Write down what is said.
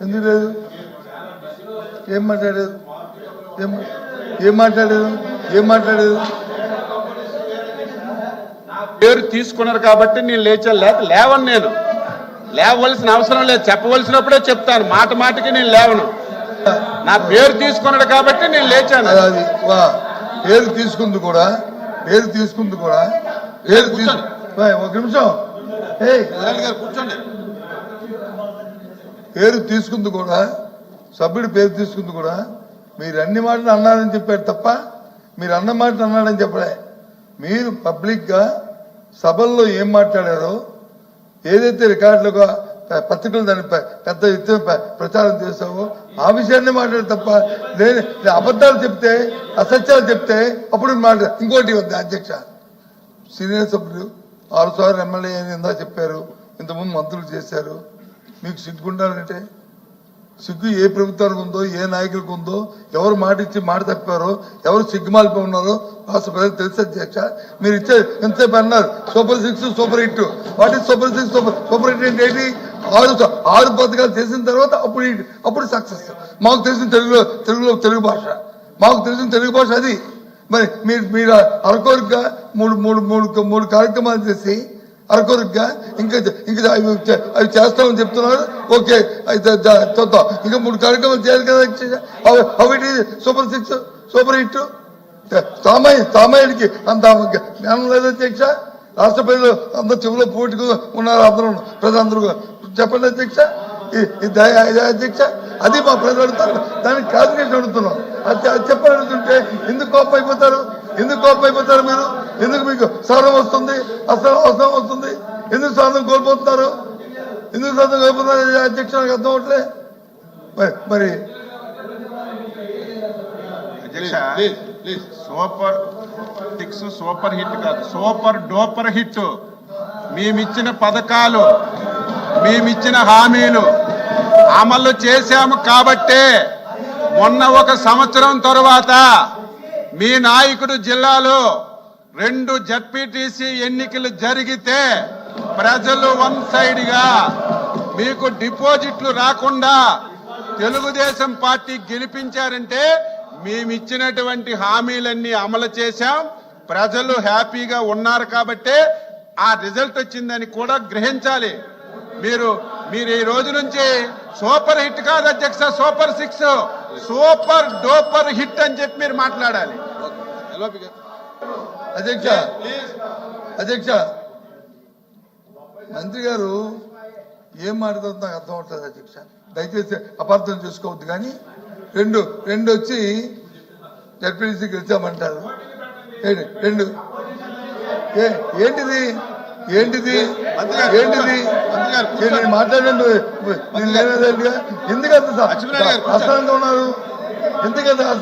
ఎందుకు లేదు? ఏం మాట్లాడలేదు ఏం ఏం మాట్లాడలేదు ఏం మాట్లాడలేదు పేరు తీసుకున్నారు కాబట్టి నేను లేచా లేక లేవను నేను. లేవవలసిన అవసరం లేదు. చెప్పవలసినప్పుడే చెప్తాను. మాట మాటకి నేను లేవను. నా పేరు తీసుకున్నాడు కాబట్టి నేను లేచాను. అది వా. పేరు తీసుకుంది కూడా. పేరు తీసుకుంది కూడా. పేరు తీసు వా, ఒక నిమిషం. ఏయ్. కూర్చోండి. పేరు తీసుకుంది కూడా సభ్యుడి పేరు తీసుకుంది కూడా మీరు అన్ని మాటలు అన్నారని చెప్పారు తప్ప మీరు అన్న మాటలు అన్నాడని చెప్పలే. మీరు పబ్లిక్గా సభల్లో ఏం మాట్లాడారో ఏదైతే రికార్డులుగా పత్రికలు దాని పెద్ద ఎత్తున ప్రచారం చేశావో ఆ విషయాన్ని మాట్లాడు తప్ప నేను అబద్ధాలు చెప్తే అసత్యాలు చెప్తే అప్పుడు మాట్లాడు ఇంకోటి వద్ద అధ్యక్ష? సీనియర్ సభ్యులు ఆరు సార్లు ఎమ్మెల్యే అని ఇందా చెప్పారు ఇంతకుముందు మంత్రులు చేశారు మీకు సిగ్గుండాలంటే సిగ్గు ఏ ప్రభుత్వానికి ఉందో ఏ నాయకులకు ఉందో ఎవరు మాట ఇచ్చి మాట తప్పారో ఎవరు సిగ్గుమాలిపి ఉన్నారో రాష్ట్ర ప్రజలు తెలుసు అధ్యక్ష. మీరు ఇచ్చే ఎంతసేపు అన్నారు? Super six super hit what super six super super hit అంటే ఏంటి? ఆరు ఆరు పథకాలు చేసిన తర్వాత అప్పుడు అప్పుడు సక్సెస్. మాకు తెలిసిన తెలుగులో తెలుగులో తెలుగు భాష. మాకు తెలిసిన తెలుగు భాష అది. మరి మీరు మీరు అరకొరగా మూడు మూడు మూడు మూడు కార్యక్రమాలు చేసి అరకొరగా ఇంకా ఇంకా అవి అవి చేస్తామని చెప్తున్నారు. ఓకే అయితే చూద్దాం. ఇంకా మూడు కార్యక్రమాలు చేయాలి కదా అవి- అవిటి సూపర్ సిక్స్ సూపర్ హిట్. సామాయి తామయ్యడికి అంత జ్ఞానం లేదు అధ్యక్ష. రాష్ట్ర ప్రజలు అందరు చెవులో పోటీకు ఉన్నారు అందరూ. ప్రజలందరూ. చెప్పండి అధ్యక్ష. ఈ- అధ్యక్ష. అది మా ప్రజలు అడుగుతారు. దానికి క్లారిఫికేషన్ అడుగుతున్నాం అది అది అడుగుతుంటే ఎందుకు కోపం అయిపోతారు? ఎందుకు కోపం మీరు? ఎందుకు మీకు సౌరం వస్తుంది? అసలు అవసరం వస్తుంది? ఎందుకు స్వార్థం కోల్పోతున్నారు ఎందుకు స్వార్థం కోల్పోతున్నారు అధ్యక్ష నాకు అర్థం అవట్లే మరి మరి. సూపర్ సిక్స్ సూపర్ హిట్ కాదు. Super duper hit. మేమిచ్చిన పథకాలు మేమిచ్చిన హామీలు అమలు చేశాము కాబట్టే మొన్న ఒక సంవత్సరం తరువాత మీ నాయకుడు జిల్లాలో రెండు జడ్పీటీసీ ఎన్నికలు జరిగితే ప్రజలు వన్ సైడ్గా మీకు డిపాజిట్లు రాకుండా తెలుగుదేశం పార్టీ గెలిపించారంటే మేమిచ్చినటువంటి హామీలన్నీ అమలు చేశాం. ప్రజలు హ్యాపీగా ఉన్నారు కాబట్టే ఆ రిజల్ట్ వచ్చిందని కూడా గ్రహించాలి. మీరు మీరు ఈ రోజు నుంచి సూపర్ హిట్ కాదు అధ్యక్ష super six. Super duper hit అని చెప్పి మీరు మాట్లాడాలి. అధ్యక్ష అధ్యక్ష మంత్రి గారు ఏం మాట్లాడుతుందో నాకు అర్థం అవుతుంది అధ్యక్ష. దయచేసి అపార్థం చేసుకోవద్దు కానీ రెండు రెండు వచ్చి జడ్పీసీ గెలిచామంటారు. రెండు. ఏ ఏంటిది? ఏంటిది? ఏంటిది? నేను మాట్లాడండి నేను లేనదేంటిగా? ఎందుకంత. అసహనంగా ఉన్నారు? ఎందుకంత